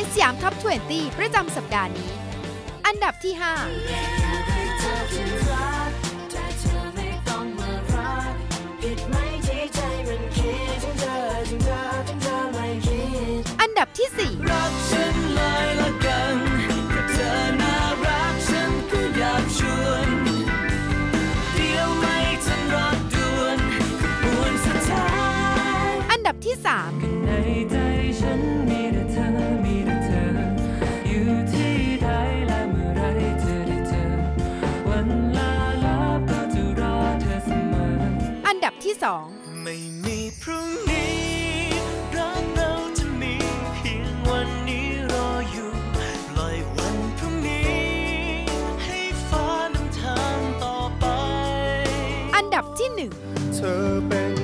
อยสยามท็อป 20 ประจำสัปดาห์นี้ อันดับที่ 5 อันดับที่ 4ันดับที่ 3 ดับที่สองไม่มีพรุ่งนี้รักเราจะมีเพียงวันนี้รออยู่ปลอยวันพรุ่งนี้ ให้ฟ้านำทางต่อไป อันดับที่หนึ่งเธอเป็น